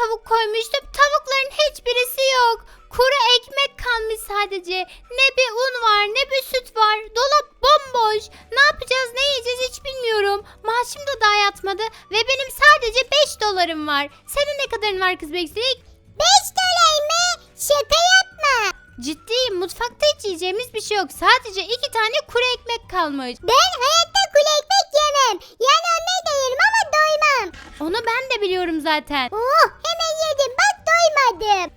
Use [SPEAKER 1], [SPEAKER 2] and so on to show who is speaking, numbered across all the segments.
[SPEAKER 1] tavuk koymuştum. Tavukların hiçbirisi yok. Kuru ekmek kalmış sadece. Ne bir un var ne bir süt var. Dolap bomboş. Ne yapacağız ne yiyeceğiz hiç bilmiyorum. Maaşım da daha yatmadı. Ve benim sadece 5 dolarım var. Senin ne kadarın var kız Beksik?
[SPEAKER 2] 5 dolar mı? Şaka yapma.
[SPEAKER 1] Ciddiyim mutfakta hiç yiyeceğimiz bir şey yok. Sadece iki tane kuru ekmek kalmış.
[SPEAKER 2] Ben hayatta kule ekmek yemem. Yani onları da ama doymam.
[SPEAKER 1] Onu ben de biliyorum zaten.
[SPEAKER 2] Oh doymadım.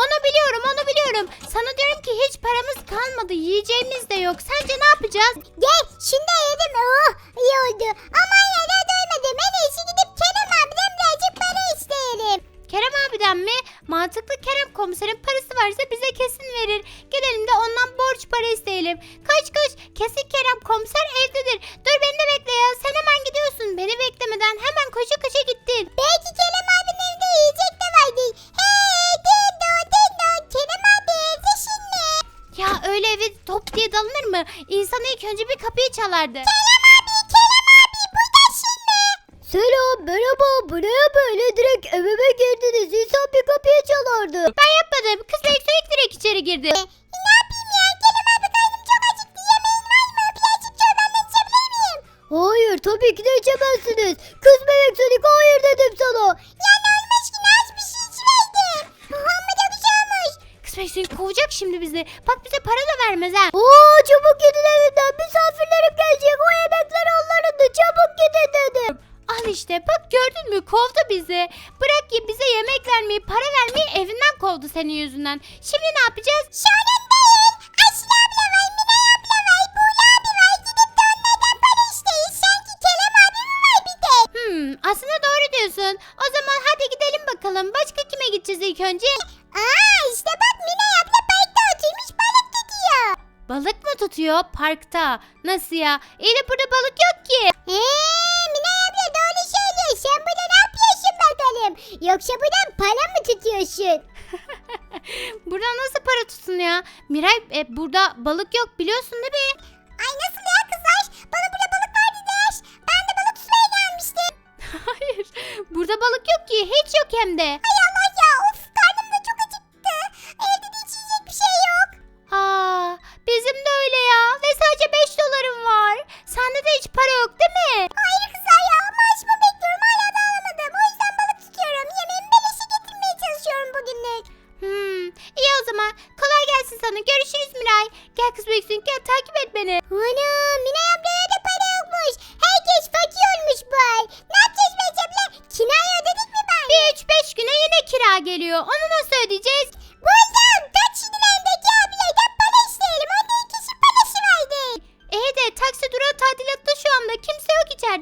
[SPEAKER 1] Onu biliyorum onu biliyorum. Sana diyorum ki hiç paramız kalmadı. Yiyeceğimiz de yok. Sence ne yapacağız?
[SPEAKER 2] Gel da yedim oh iyi oldu. Ama yine de doymadım. En iyisi gidip Kerem abiden birazcık para isteyelim.
[SPEAKER 1] Kerem abiden mi? Mantıklı Kerem komiserin parası varsa bize kesin verir. Gidelim de ondan borç para isteyelim. Kaç kaç. Kesin Kerem komiser evdedir.
[SPEAKER 3] Hayır tabii ki de içemezsiniz. Kız bebek Sonic hayır dedim sana.
[SPEAKER 2] Ya ki ne az bir şey içiverdim. Amma da güzel olmuş.
[SPEAKER 1] Kız Beksin kovacak şimdi bizi. Bak bize para da vermez ha.
[SPEAKER 3] Oo çabuk gidin evimden misafirlerim gelecek o yemekler onların da çabuk gidin dedim.
[SPEAKER 1] Al işte bak gördün mü kovdu bizi. Bırak ki bize yemek vermeyi, para vermeyi evinden kovdu senin yüzünden. Şimdi ne yapacağız?
[SPEAKER 2] Sorun değil.
[SPEAKER 1] İlk önce?
[SPEAKER 2] Aa işte bak Miray abla parkta oturmuş balık tutuyor.
[SPEAKER 1] Balık mı tutuyor parkta? Nasıl ya? De burada balık yok ki.
[SPEAKER 2] Eee Miray abla doğru söylüyor. Sen burada ne yapıyorsun bakalım? Yoksa buradan para mı tutuyorsun?
[SPEAKER 1] Burada nasıl para tutsun ya? Miray e, burada balık yok biliyorsun değil mi?
[SPEAKER 2] Ay nasıl ya kızlar? Bana burada balık vardı der. Ben de balık tutmaya gelmiştim.
[SPEAKER 1] Hayır. Burada balık yok ki. Hiç yok hem de.
[SPEAKER 2] Ay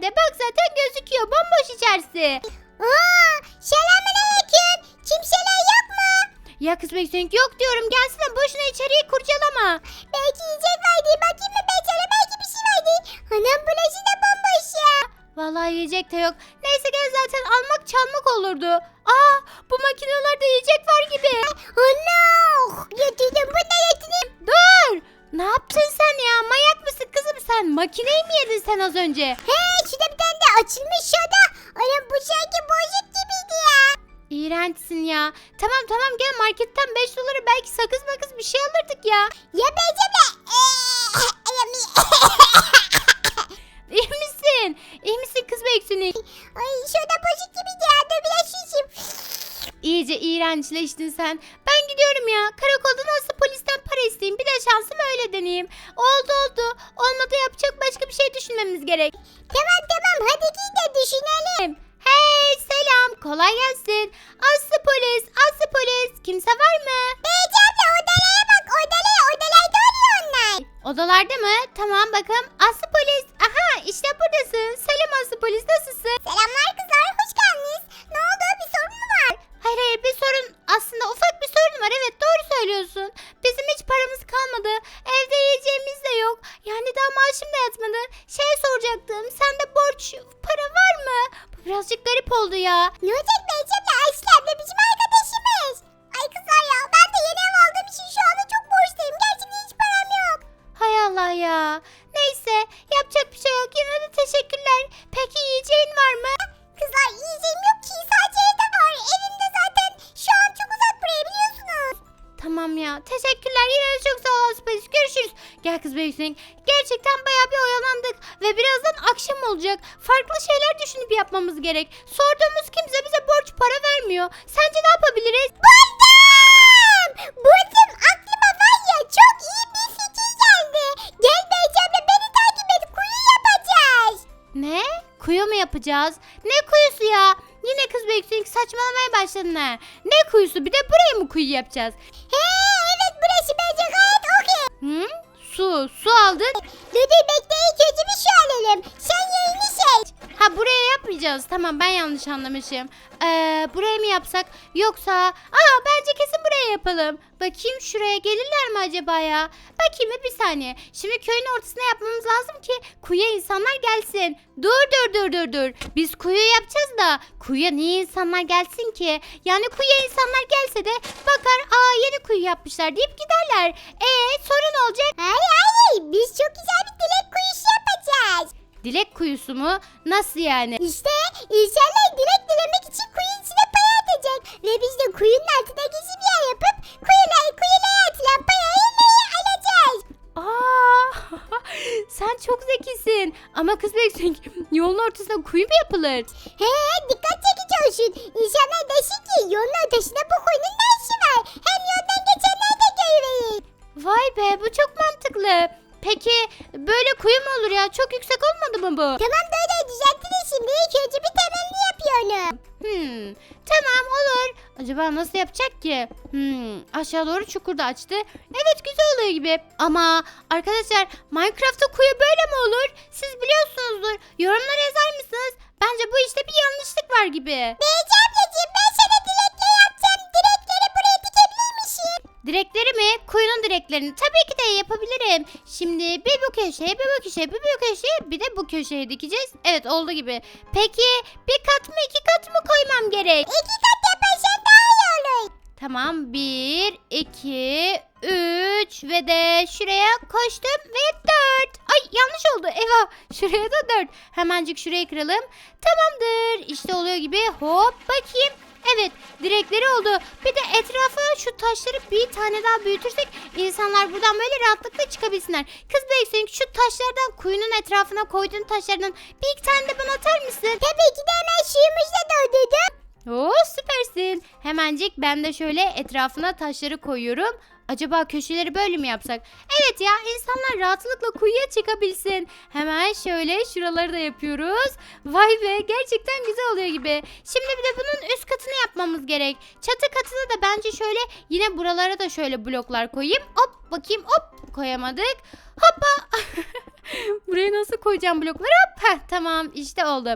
[SPEAKER 1] içeride. Bak zaten gözüküyor. Bomboş içerisi.
[SPEAKER 2] Aa, selamünaleyküm. Kimseler yok mu?
[SPEAKER 1] Ya kız büyüksün yok diyorum. Gelsene boşuna içeriği kurcalama.
[SPEAKER 2] Belki yiyecek vardı. Bakayım mı Becere? Belki bir şey vardı. Anam burası da bomboş ya.
[SPEAKER 1] Vallahi yiyecek de yok. Neyse gel zaten almak çalmak olurdu. Aa bu makinelerde yiyecek var gibi.
[SPEAKER 2] Allah! Getirdim bu ne getirdim?
[SPEAKER 1] Dur. Ne yaptın sen ya? Manyak mısın kızım sen? Makineyi mi yedin sen az önce?
[SPEAKER 2] He açılmış şurada. Anam bu sanki bozuk gibiydi ya.
[SPEAKER 1] İğrençsin ya. Tamam tamam gel marketten 5 dolara belki sakız makız bir şey alırdık ya.
[SPEAKER 2] Ya Becere.
[SPEAKER 1] İyi misin? İyi misin kız Beksini?
[SPEAKER 2] Ay şurada bozuk gibiydi ya. Dur biraz şişim.
[SPEAKER 1] İyice iğrençleştin sen. Ben gidiyorum ya. Karakolda nasıl polisten para isteyeyim. Bir de şansımı öyle deneyeyim. Oldu oldu. Olmadı yapacak başka bir şey düşünmemiz gerek.
[SPEAKER 2] Tamam tamam hadi giy de düşünelim.
[SPEAKER 1] Hey selam. Kolay gelsin. Aslı polis. Aslı polis. Kimse var mı?
[SPEAKER 2] Becere odalara bak odalaya odalarda oluyor onlar.
[SPEAKER 1] Odalarda mı? Tamam bakalım. Aslı polis. Aha işte buradasın. Selam Aslı polis. Nasılsın?
[SPEAKER 2] Selamlar kızlar hoş geldiniz. Ne oldu bir sorun mu var?
[SPEAKER 1] Hayır hayır bir sorun. Aslında ufak bir sorun var. Evet doğru söylüyorsun. başım yatmadı. Şey soracaktım. Sende borç para var mı? Bu birazcık garip oldu ya.
[SPEAKER 2] Ne olacak ne olacak ya Ayşe abla bizim arkadaşımız. Ay kızlar ya ben de yeni ev aldığım için şu anda çok borçluyum. Gerçekten hiç param yok.
[SPEAKER 1] Hay Allah ya. Neyse yapacak bir şey yok. Yine de teşekkürler. Peki yiyeceğin var mı?
[SPEAKER 2] Kızlar yiyeceğim yok ki sadece evde var. Evimde zaten şu an çok uzak buraya biliyorsunuz.
[SPEAKER 1] Tamam ya. Teşekkürler. Yine de çok sağ ol Space. Görüşürüz. Gel kız Beysin. Gerçekten bayağı bir oyalandık. Ve birazdan akşam olacak. Farklı şeyler düşünüp yapmamız gerek. Sorduğumuz kimse bize borç para vermiyor. Sence ne yapabiliriz?
[SPEAKER 2] Buldum! Buldum aklıma var ya çok iyi bir fikir geldi. Gel Beycan'la beni takip et kuyu yapacağız.
[SPEAKER 1] Ne? Kuyu mu yapacağız? Ne kuyusu ya? Yine kız Beysin saçmalamaya başladın ha. Ne kuyusu? Bir de buraya mı kuyu yapacağız?
[SPEAKER 2] He evet burası bence gayet okey.
[SPEAKER 1] Hı? Su. Su aldın.
[SPEAKER 2] Dur dur bekle ilk önce bir şu alalım. Sen yerini seç.
[SPEAKER 1] Ha buraya yapmayacağız. Tamam ben yanlış anlamışım. Ee, buraya mı yapsak? Yoksa... Aa bence kesin buraya yapalım. Bakayım şuraya gelirler mi acaba ya? Bakayım bir saniye. Şimdi köyün ortasına yapmamız lazım ki kuyuya insanlar gelsin. Dur dur dur dur dur. Biz kuyu yapacağız da kuyuya niye insanlar gelsin ki? Yani kuyuya insanlar gelse de bakar aa yeni kuyu yapmışlar deyip giderler. Ee sorun olacak.
[SPEAKER 2] Hayır hayır biz çok güzel bir dilek kuyusu yapacağız.
[SPEAKER 1] Dilek kuyusu mu? Nasıl yani?
[SPEAKER 2] İşte insanlar dilek dilemek için kuyunun içine pay atacak. Ve biz de kuyunun altına gizli bir yer yapıp kuyular kuyulara atılan parayı alacağız.
[SPEAKER 1] Aa, sen çok zekisin. Ama kız beksin yolun ortasına kuyu mu yapılır?
[SPEAKER 2] He dikkat çekici olsun. İnsanlar desin ki yolun ortasında bu kuyunun ne işi var? Hem yoldan geçenler de görüverir.
[SPEAKER 1] Vay be bu çok mantıklı. Peki böyle kuyu mu olur ya? Çok yüksek olmadı mı bu?
[SPEAKER 2] Tamam böyle düzeltiriz şimdi. İlk önce bir temelini yapıyorum.
[SPEAKER 1] Hmm, tamam olur. Acaba nasıl yapacak ki? Hmm, aşağı doğru çukur da açtı. Evet güzel oluyor gibi. Ama arkadaşlar Minecraft'ta kuyu böyle mi olur? Siz biliyorsunuzdur. Yorumlara yazar mısınız? Bence bu işte bir yanlışlık var gibi.
[SPEAKER 2] Beyci ablacığım ben sana
[SPEAKER 1] Direkleri mi? Kuyunun direklerini. Tabii ki de yapabilirim. Şimdi bir bu köşeye, bir bu köşeye, bir bu köşeye, bir de bu köşeye dikeceğiz. Evet oldu gibi. Peki bir kat mı iki kat mı koymam gerek?
[SPEAKER 2] İki kat yaparsan daha iyi olur.
[SPEAKER 1] Tamam bir, iki, üç ve de şuraya koştum ve dört. Ay yanlış oldu. Eyvah şuraya da dört. Hemencik şurayı kıralım. Tamamdır. İşte oluyor gibi. Hop bakayım. Evet direkleri oldu. Bir de etrafa şu taşları bir tane daha büyütürsek insanlar buradan böyle rahatlıkla çıkabilsinler. Kız Beysin şu taşlardan kuyunun etrafına koyduğun taşlardan bir iki tane de bana atar mısın?
[SPEAKER 2] Tabii ki de hemen suyumuzla doldurdum.
[SPEAKER 1] Hemencik ben de şöyle etrafına taşları koyuyorum. Acaba köşeleri böyle mi yapsak? Evet ya insanlar rahatlıkla kuyuya çıkabilsin. Hemen şöyle şuraları da yapıyoruz. Vay be gerçekten güzel oluyor gibi. Şimdi bir de bunun üst katını yapmamız gerek. Çatı katını da bence şöyle yine buralara da şöyle bloklar koyayım. Hop bakayım hop koyamadık. Hoppa. Buraya nasıl koyacağım blokları? Hop. Heh, tamam işte oldu.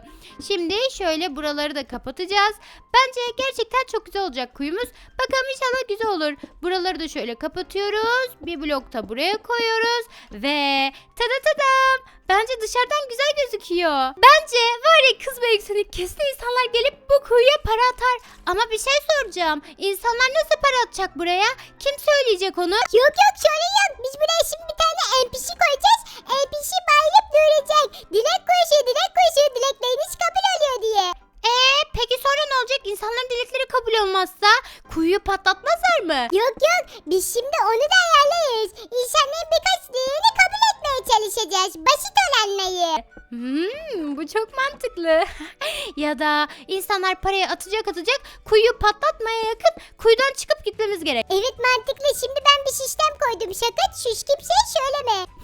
[SPEAKER 1] Şimdi şöyle buraları da kapatacağız. Bence gerçekten çok güzel olacak kuyumuz. Bakalım inşallah güzel olur. Buraları da şöyle kapatıyoruz. Bir blok da buraya koyuyoruz. Ve tada tadam. Bence dışarıdan güzel gözüküyor. Bence var ya kız ve yükselik kesin insanlar gelip bu kuyuya para atar. Ama bir şey soracağım. İnsanlar nasıl para atacak buraya? Kim söyleyecek onu?
[SPEAKER 2] Yok yok şöyle yok. Biz buraya şimdi bir tane NPC koyacağız. NPC bağırıp duracak. Dilek kuyusu dilek kuyusu dilekleriniz kabul oluyor diye.
[SPEAKER 1] Ee, peki sonra ne olacak? İnsanların dilekleri kabul olmazsa kuyuyu patlatmazlar mı?
[SPEAKER 2] Yok yok biz şimdi onu da ayarlayırız. İnsanların birkaç dileğini kabul etmeye çalışacağız. Basit olanları.
[SPEAKER 1] Hmm, bu çok mantıklı. ya da insanlar parayı atacak atacak kuyuyu patlatmaya yakın kuyudan çıkıp gitmemiz gerek.
[SPEAKER 2] Evet mantıklı. Şimdi ben bir sistem koydum. Sakın şuş kimseye söyleme.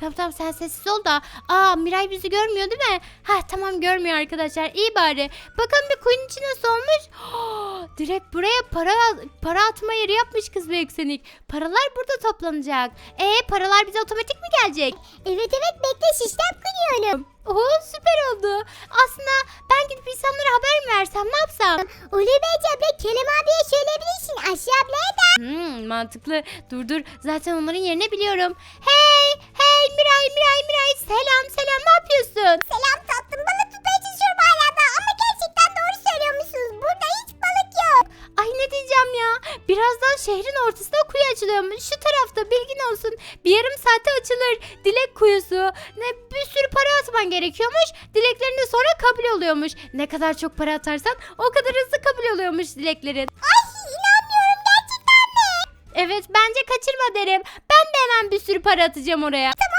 [SPEAKER 1] Tamam tamam sen sessiz ol da. Aa Miray bizi görmüyor değil mi? Ha tamam görmüyor arkadaşlar. İyi bari. Bakın bir kuyunun içi nasıl olmuş. Direkt buraya para para atma yeri yapmış kız ve yükselik. Paralar burada toplanacak. E paralar bize otomatik mi gelecek?
[SPEAKER 2] Evet evet bekle sistem kuruyorum.
[SPEAKER 1] Oo süper oldu. Aslında ben gidip insanlara haber mi versem ne yapsam?
[SPEAKER 2] Ulu Beyci abla Kerem abiye söyleyebilirsin. Aşağı ablaya da.
[SPEAKER 1] Hmm, mantıklı. Dur dur. Zaten onların yerini biliyorum. Hey Miray, Miray, Miray. Selam, selam. Ne yapıyorsun?
[SPEAKER 2] Selam tatlım balık tutmaya çalışıyorum hala da. Ama gerçekten doğru söylüyormuşsunuz. Burada hiç balık yok.
[SPEAKER 1] Ay ne diyeceğim ya. Birazdan şehrin ortasında kuyu açılıyormuş. Şu tarafta bilgin olsun. Bir yarım saate açılır. Dilek kuyusu. Ne bir sürü para atman gerekiyormuş. Dileklerin de sonra kabul oluyormuş. Ne kadar çok para atarsan o kadar hızlı kabul oluyormuş dileklerin.
[SPEAKER 2] Ay inanmıyorum gerçekten mi?
[SPEAKER 1] Evet bence kaçırma derim. Ben de hemen bir sürü para atacağım oraya.
[SPEAKER 2] Tamam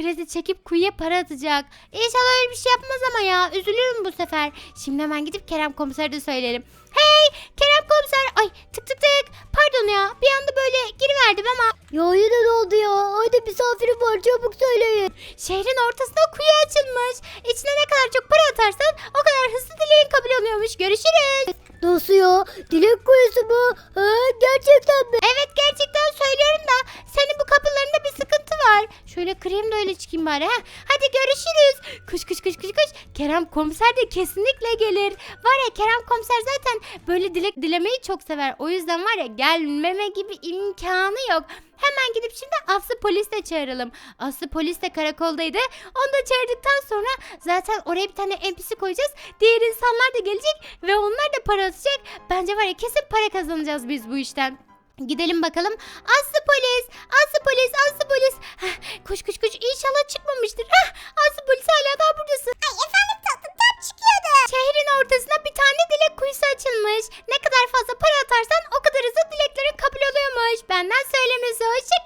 [SPEAKER 2] Kredi
[SPEAKER 1] çekip kuyuya para atacak. İnşallah öyle bir şey yapmaz ama ya. Üzülürüm bu sefer. Şimdi hemen gidip Kerem komisere de söylerim. Hey Kerem komiser. Ay tık tık tık. Pardon ya. Bir anda böyle giriverdim ama.
[SPEAKER 3] Ya yine ne oldu ya? Hadi misafirim var çabuk söyleyin.
[SPEAKER 1] Şehrin ortasında kuyu açılmış. İçine ne kadar çok para atarsan o kadar hızlı dileğin kabul oluyormuş. Görüşürüz.
[SPEAKER 3] Nasıl ya? Dilek kuyusu mu? Ha, gerçekten mi?
[SPEAKER 1] Evet gerçekten söylüyorum da senin bu kapılarında bir var. Şöyle kırayım da öyle çıkayım bari ha. Hadi görüşürüz. Kuş kuş kuş kuş kuş. Kerem komiser de kesinlikle gelir. Var ya Kerem komiser zaten böyle dilek dilemeyi çok sever. O yüzden var ya gelmeme gibi imkanı yok. Hemen gidip şimdi Aslı polis de çağıralım. Aslı polis de karakoldaydı. Onu da çağırdıktan sonra zaten oraya bir tane NPC koyacağız. Diğer insanlar da gelecek ve onlar da para atacak. Bence var ya kesin para kazanacağız biz bu işten. Gidelim bakalım. Aslı polis, Aslı polis, Aslı polis. Heh, koş koş koş İnşallah çıkmamıştır. Aslı polis hala daha buradasın.
[SPEAKER 2] Ay efendim tatlım tam çıkıyordu.
[SPEAKER 1] Şehrin ortasına bir tane dilek kuyusu açılmış. Ne kadar fazla para atarsan o kadar hızlı dileklerin kabul oluyormuş. Benden söylemesi hoşça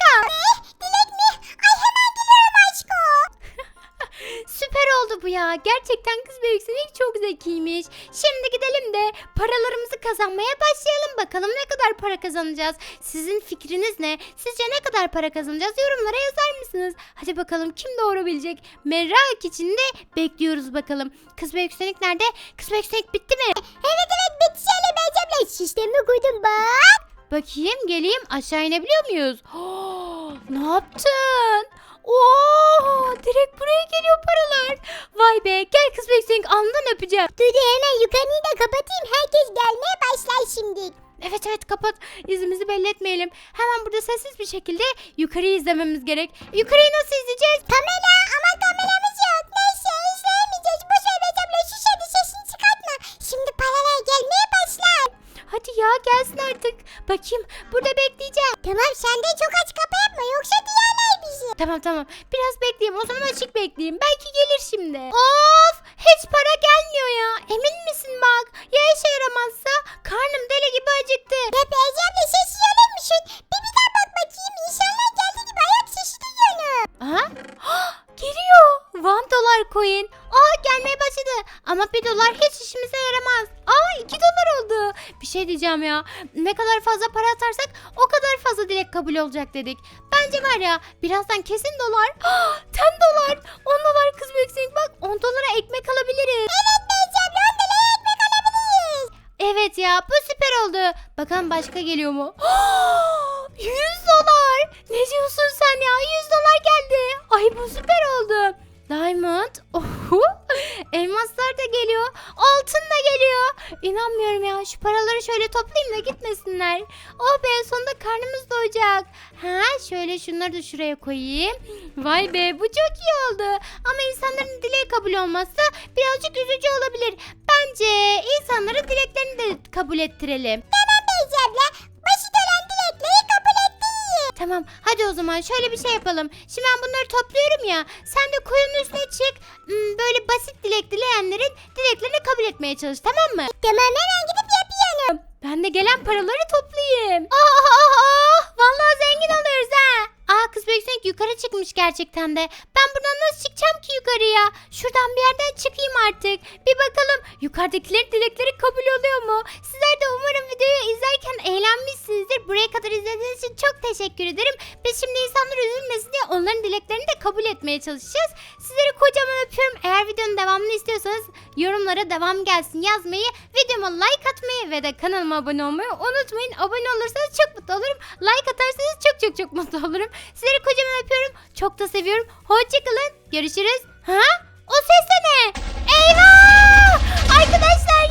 [SPEAKER 1] Gerçekten kız büyüksünük çok zekiymiş. Şimdi gidelim de paralarımızı kazanmaya başlayalım. Bakalım ne kadar para kazanacağız. Sizin fikriniz ne? Sizce ne kadar para kazanacağız? Yorumlara yazar mısınız? Hadi bakalım kim doğru bilecek? Merak içinde bekliyoruz bakalım. Kız büyüksünük nerede? Kız büyüksünük bitti mi?
[SPEAKER 2] Evet evet bitti şöyle Beycem'le sistemi kurdum bak.
[SPEAKER 1] Bakayım geleyim aşağı inebiliyor muyuz? ne yaptın? Oo, direkt buraya geliyor paralar. Vay be gel kız büyüksünük alnından öpeceğim.
[SPEAKER 2] Dur hemen yukarıyı da kapatayım. Herkes gelmeye başlar şimdi.
[SPEAKER 1] Evet evet kapat. İzimizi belli etmeyelim. Hemen burada sessiz bir şekilde yukarıyı izlememiz gerek. Yukarıyı nasıl izleyeceğiz?
[SPEAKER 2] Kamera ama kameramız yok. Neyse izleyemeyeceğiz. Bu şey Beycem'le şu şeyde sesini çıkartma. Şimdi paralar
[SPEAKER 1] ya gelsin artık. Bakayım burada bekleyeceğim.
[SPEAKER 2] Tamam sen de çok aç kapı yapma yoksa duyarlar bizi.
[SPEAKER 1] Tamam tamam. Biraz bekleyeyim. O zaman açık bekleyeyim. Belki gelir şimdi. Of! Hiç para gelmiyor ya. Emin misin bak? Ya işe yaramazsa? Karnım deli gibi acıktı.
[SPEAKER 2] Ya Beycem'le sesi olur musun? Bir bir daha bak bakayım. İnşallah
[SPEAKER 1] Aha. Geliyor. One dolar coin. Aa gelmeye başladı. Ama bir dolar hiç işimize yaramaz. Aa iki dolar oldu. Bir şey diyeceğim ya. Ne kadar fazla para atarsak o kadar fazla dilek kabul olacak dedik. Bence var ya birazdan kesin dolar. 10 dolar. 10 dolar kız büyüksün. Bak 10 dolara ekmek alabiliriz.
[SPEAKER 2] Evet
[SPEAKER 1] ya bu süper oldu. Bakalım başka geliyor mu? 100 dolar. Ne diyorsun sen ya? 100 dolar geldi. Ay bu süper oldu. Diamond. Oho. Elmaslar da geliyor. Altın da geliyor. İnanmıyorum ya. Şu paraları şöyle toplayayım da gitmesinler. Oh be sonunda karnımız doyacak. Ha şöyle şunları da şuraya koyayım. Vay be bu çok iyi oldu. Ama insanların dileği kabul olmazsa birazcık üzücü olabilir. Bence insanların dileklerini de kabul ettirelim.
[SPEAKER 2] Tamam Beycem'le basit
[SPEAKER 1] Tamam hadi o zaman şöyle bir şey yapalım. Şimdi ben bunları topluyorum ya. Sen de kuyunun üstüne çık. Hmm, Böyle basit dilek dileyenlerin dileklerini kabul etmeye çalış tamam mı?
[SPEAKER 2] Tamam hemen gidip yapıyorum.
[SPEAKER 1] Ben de gelen paraları toplayayım. Ah ah ah. Vallahi zengin oluyoruz ha. Aa kız büyüksek yukarı çıkmış gerçekten de. Ben buradan nasıl çıkacağım ki yukarıya? Şuradan bir yerden çıkayım artık. Bir bakalım yukarıdakilerin dilekleri kabul oluyor mu? Sizler de umarım videoyu izlerken eğlenmişsinizdir. Buraya kadar izlediğiniz için çok teşekkür ederim. Biz şimdi insanlar üzülmesin diye onların dileklerini de kabul etmeye çalışacağız. Sizleri kocaman öpüyorum. Eğer videonun devamını istiyorsanız yorumlara devam gelsin yazmayı, videoma like atmayı ve de kanalıma abone olmayı unutmayın. Abone olursanız çok mutlu olurum. Like atarsanız çok çok çok mutlu olurum. Sizleri kocaman öpüyorum. Çok da seviyorum. Hoşçakalın. Görüşürüz. Ha? O ses de ne? Eyvah! Arkadaşlar